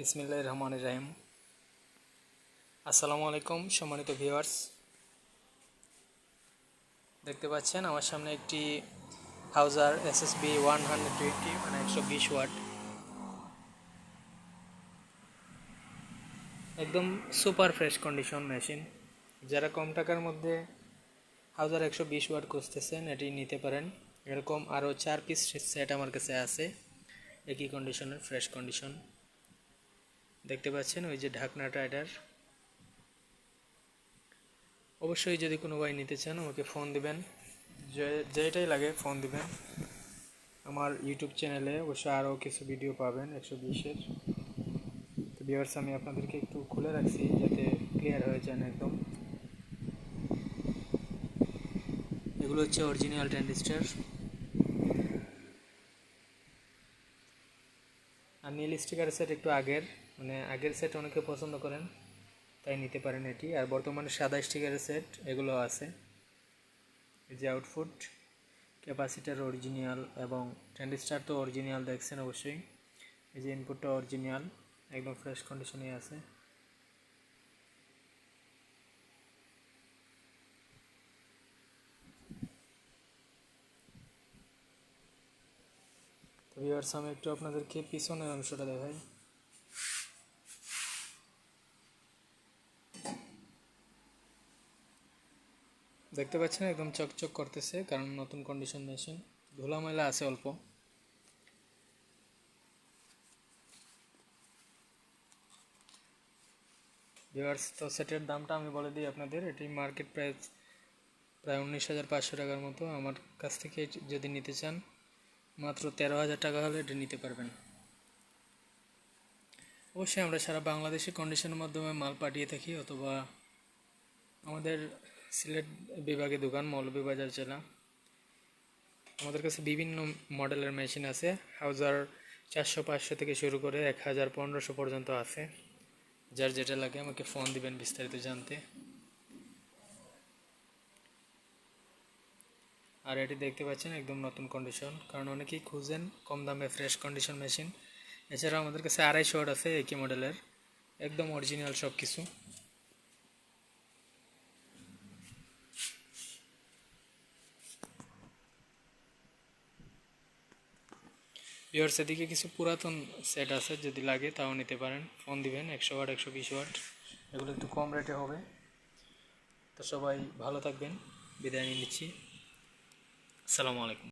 বিসমিল্লাহ রহমান রাহিম। আসসালামু আলাইকুম সম্মানিত ভিউয়ার্স। দেখতে পাচ্ছেন আমার সামনে একটি হাউজার এসএসবি ওয়ান হান্ড্রেড টোয়েন্টি মানে একশো বিশ ওয়াট। একদম সুপার ফ্রেশ কন্ডিশন মেশিন। যারা কম টাকার মধ্যে হাউজার একশো বিশ ওয়াট খুঁজতেছেন, এটি নিতে পারেন। এরকম আরও চার পিস সেট আমার কাছে আছে। একই কন্ডিশনের, ফ্রেশ কন্ডিশন। দেখতে পাচ্ছেন, ওই যে ঢাকনাটা এটার। অবশ্যই যদি কোনো ভাই নিতে চান, আমাকে ফোন দিবেন। যেটাই লাগে ফোন দিবেন। আমার ইউটিউব চ্যানেলে অবশ্যই আরও কিছু ভিডিও পাবেন, একশো বিশের। তো বিয়ার্স আমি আপনাদেরকে একটু খুলে রাখছি, যাতে ক্লিয়ার হয়ে যান একদম। এগুলো হচ্ছে অরিজিনাল ট্যান্ডিস্টার আর নীল স্টিকার সেট একটু আগের মানে আগের সেট অনেকে পছন্দ করেন, তাই নিতে পারেন এটি। আর বর্তমানে সাদা স্টিকারের সেট এগুলো আছে। এই যে আউটফুট ক্যাপাসিটার অরিজিনাল এবং ট্যান্ডিস্টার তো অরিজিনাল দেখছেন অবশ্যই। এই যে ইনপুটটা অরিজিনাল একদম ফ্রেশ কন্ডিশনে আছে। ভিউয়ার্স, আমি একটু আপনাদেরকে পিছনের অংশটা দেখাই। দেখতে পাচ্ছেন, একদম চকচক করতেছে, কারণ নতুন কন্ডিশন মেশিন ধুলা ময়লা আছে অল্প। ভিউয়ার্স, তো সেটের দামটা আমি বলে দিই আপনাদের, এটি মার্কেট প্রাইস প্রায় উনিশ হাজার পাঁচশো টাকার মতো। আমার কাছ থেকে যদি নিতে চান মাত্র তেরো হাজার টাকা হলে এটা নিতে পারবেন। অবশ্যই আমরা সারা বাংলাদেশে কন্ডিশনের মাধ্যমে মাল পাঠিয়ে থাকি অথবা আমাদের সিলেট বিভাগে দোকান মৌলভীবাজার জেলা। আমাদের কাছে বিভিন্ন মডেলের মেশিন আছে। হাউজার চারশো পাঁচশো থেকে শুরু করে এক হাজার পনেরোশো পর্যন্ত আছে। যার যেটা লাগে আমাকে ফোন দিবেন বিস্তারিত জানতে। আর এটি দেখতে পাচ্ছেন একদম নতুন কন্ডিশন কারণ অনেকেই খুঁজেন কম দামে ফ্রেশ কন্ডিশন মেশিন এছাড়াও আমাদের কাছে আড়াইশো আছে একই মডেলের একদম অরিজিনাল সব কিছু ভিওর্স এদিকে কিছু পুরাতন সেট আছে, যদি লাগে তাও নিতে পারেন। ফোন দিবেন, একশো ওয়াট একশো বিশ ওয়াট এগুলো একটু কম রেটে হবে। তো সবাই ভালো থাকবেন, বিদায় নিয়ে নিচ্ছি। আসসালামু আলাইকুম।